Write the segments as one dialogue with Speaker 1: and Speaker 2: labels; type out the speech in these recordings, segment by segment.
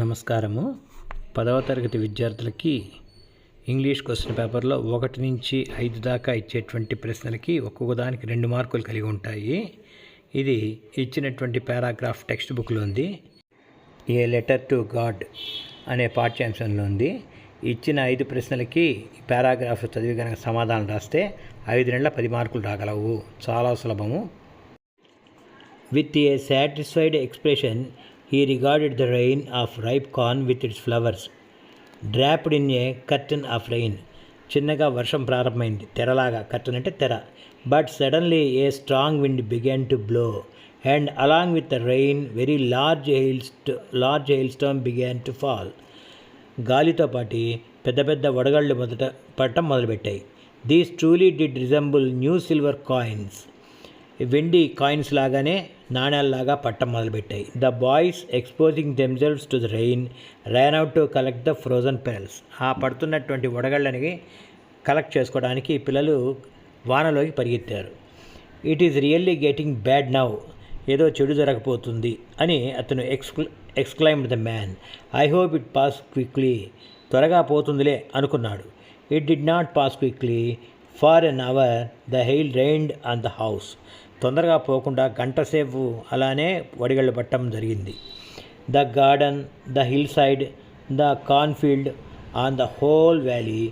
Speaker 1: నమస్కారము పదవ తరగతి విద్యార్థులకి ఇంగ్లీష్ క్వశ్చన్ పేపర్లో ఒకటి నుంచి ఐదు దాకా ఇచ్చేటువంటి ప్రశ్నలకి ఒక్కొక్క దానికి రెండు మార్కులు కలిగి ఉంటాయి ఇది ఇచ్చినటువంటి పారాగ్రాఫ్ టెక్స్ట్ బుక్లో ఉంది ఏ లెటర్ టు గాడ్ అనే పాఠ్యాంశంలో ఉంది ఇచ్చిన ఐదు ప్రశ్నలకి పారాగ్రాఫ్ చదివి కనుక సమాధానం రాస్తే ఐదు నెలల పది మార్కులు రాగలవు చాలా సులభము
Speaker 2: with a satisfied expression he regarded the rain of ripe corn with its flowers dropped in a curtain of rain చిన్నగా వర్షం ప్రారంభమైంది తెరలాగా కర్టన్ అంటే తెర but suddenly a strong wind began to blow and along with the rain very large hail large hail stone began to fall గాలితో పాటి పెద్ద పెద్ద వడగళ్ళు మొదట పడటం మొదలుపెట్టాయి these truly did resemble new silver coins వెండి కాయిన్స్ లాగానే నాణ్యాలలాగా పట్టం మొదలుపెట్టాయి the boys exposing themselves to the rain ran out to collect the frozen pearls ఆ పడుతున్నటువంటి వడగళ్ళని కలెక్ట్ చేసుకోవడానికి పిల్లలు వానలోకి పరిగెత్తారు it is really getting bad now ఏదో చెడు జరగపోతుంది అని అతను ఎక్స్క్ల exclaimed the man I hope it pass quickly త్వరగా పోతుందిలే అనుకున్నాడు it did not pass quickly for an hour the hail rained on the house తొందరగా పోకుండా గంటసేపు అలానే వడిగళ్ళు పట్టడం జరిగింది the garden the hill side the cornfield on the whole valley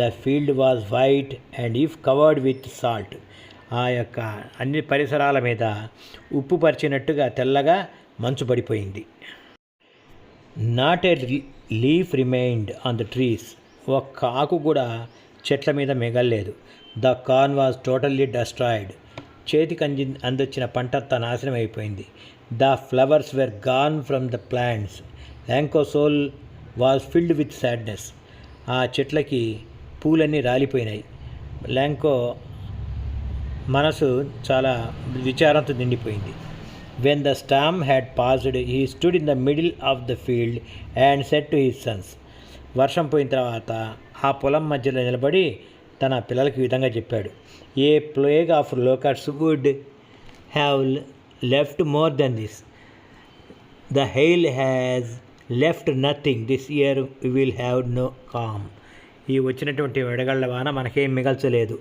Speaker 2: the field was white and if covered with salt ఆ యొక్క అన్ని పరిసరాల మీద ఉప్పు పరిచినట్టుగా తెల్లగా మంచు పడిపోయింది not a leaf remained on the trees ఒక్క ఆకు కూడా చెట్ల మీద మిగల్లేదు the corn was totally destroyed చేతికి అంది అందొచ్చిన పంటంతా నాశనం అయిపోయింది the flowers were gone from the plants Lencho soul was filled with sadness ఆ చెట్లకి పూలన్నీ రాలిపోయినాయి ల్యాంకో మనసు చాలా విచారంతో నిండిపోయింది when the storm had passed he stood in the middle of the field and said to he sons వర్షం పోయిన తర్వాత ఆ పొలం మధ్యలో నిలబడి తన పిల్లలకు ఈ విధంగా చెప్పాడు a plague of locusts would have left more than this the hail has left nothing this year will have no corn ఈ వచ్చినటువంటి వెడగళ్ల వాన మనకేం మిగల్చలేదు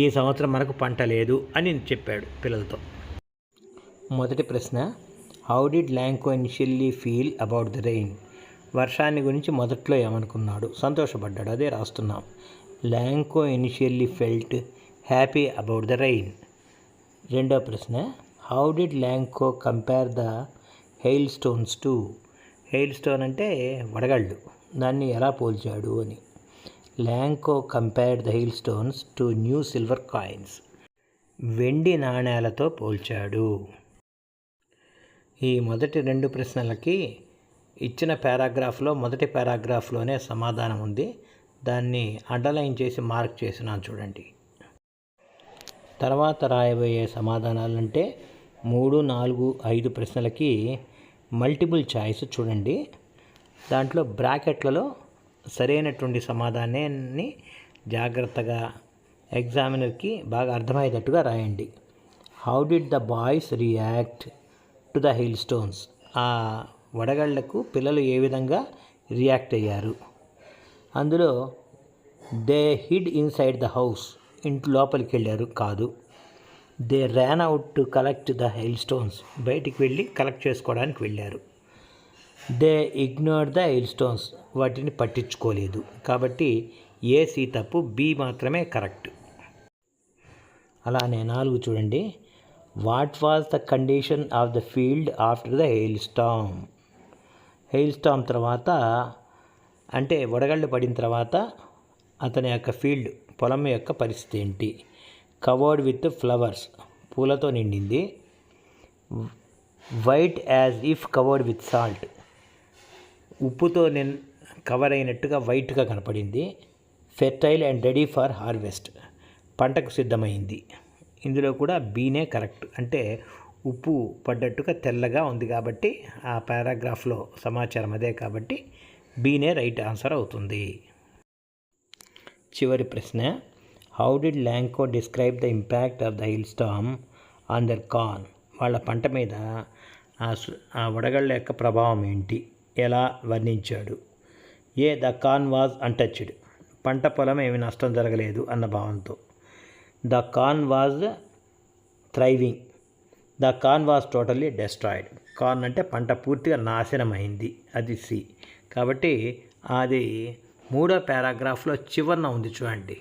Speaker 2: ఈ సంవత్సరం మనకు పంట లేదు అని చెప్పాడు పిల్లలతో
Speaker 1: మొదటి ప్రశ్న how did Lencho initially feel about the rain వర్షాన్ని గురించి మొదట్లో ఏమనుకున్నాడు సంతోషపడ్డాడు అదే రాస్తున్నాం Lencho initially felt happy about the rain రెండో ప్రశ్న how did Lencho compare the hail stones to hail stone అంటే వడగళ్ళు దాన్ని ఎలా పోల్చాడు అని Lencho compared the hail stones to new silver coins వెండి నాణేలతో పోల్చాడు ఈ మొదటి రెండు ప్రశ్నలకి ఇచ్చిన పారాగ్రాఫ్లో మొదటి పారాగ్రాఫ్లోనే సమాధానం ఉంది దాన్ని అండర్లైన్ చేసి మార్క్ చేసినాను చూడండి తర్వాత రాయబోయే సమాధానాలు అంటే మూడు నాలుగు ఐదు ప్రశ్నలకి మల్టిపుల్ చాయిస్ చూడండి దాంట్లో బ్రాకెట్లలో సరైనటువంటి సమాధానాన్ని జాగ్రత్తగా ఎగ్జామినర్కి బాగా అర్థమయ్యేటట్టుగా రాయండి how did the boys react to the hail stones ఆ వడగళ్లకు పిల్లలు ఏ విధంగా రియాక్ట్ అయ్యారు అందులో they hid inside the house ఇంటి లోపలికి వెళ్ళారు కాదు they ran out to collect the hail stones బయటికి వెళ్ళి కలెక్ట్ చేసుకోవడానికి వెళ్ళారు they ignore the hail stones వాటిని పట్టించుకోలేదు కాబట్టి ఏ సి తప్పు బి మాత్రమే కరెక్ట్ అలానే నాలుగు చూడండి what was the condition of the field after the hail storm hail storm తర్వాత అంటే వడగళ్ళు పడిన తర్వాత అతని యొక్క ఫీల్డ్ పొలం యొక్క పరిస్థితి ఏంటి కవర్డ్ విత్ ఫ్లవర్స్ పూలతో నిండింది white as if covered with salt ఉప్పుతో నిన్ కవర్ అయినట్టుగా వైట్గా కనపడింది fertile and ready for harvest పంటకు సిద్ధమైంది ఇందులో కూడా బీనే కరెక్ట్ అంటే ఉప్పు పడ్డట్టుగా తెల్లగా ఉంది కాబట్టి ఆ పారాగ్రాఫ్లో సమాచారం అదే కాబట్టి బీనే రైట్ ఆన్సర్ అవుతుంది చివరి ప్రశ్న how did Lencho describe the impact of the hailstorm on their corn వాళ్ళ పంట మీద ఆ వడగళ్ళ యొక్క ప్రభావం ఏంటి ఎలా వర్ణించాడు A the corn was untouched పంట పొలం ఏమి నష్టం జరగలేదు అన్న భావంతో the corn was thriving the corn was totally destroyed corn అంటే పంట పూర్తిగా నాశనమైంది అది సి కాబట్టి అది మూడో పారాగ్రాఫ్లో చివరన ఉంది చూడండి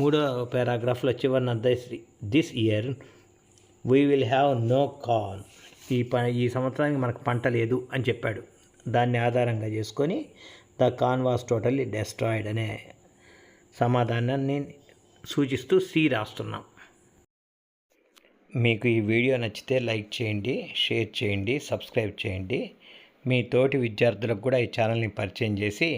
Speaker 1: మూడో పారాగ్రాఫ్లో చివరన this this year we will have no corn ఈ ప ఈ సంవత్సరానికి మనకు పంట లేదు అని చెప్పాడు దాన్ని ఆధారంగా చేసుకొని the corn was totally destroyed అనే సమాధానాన్ని సూచిస్తూ సి రాస్తున్నాం మీకు ఈ వీడియో నచ్చితే లైక్ చేయండి షేర్ చేయండి సబ్స్క్రైబ్ చేయండి మీ తోటి విద్యార్థులకు కూడా ఈ ఛానల్ని పరిచయం చేసి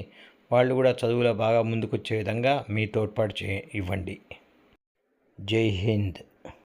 Speaker 1: వాళ్ళు కూడా చదువులో బాగా ముందుకొచ్చే విధంగా మీ తోడ్పాటు చే ఇవ్వండి జై హింద్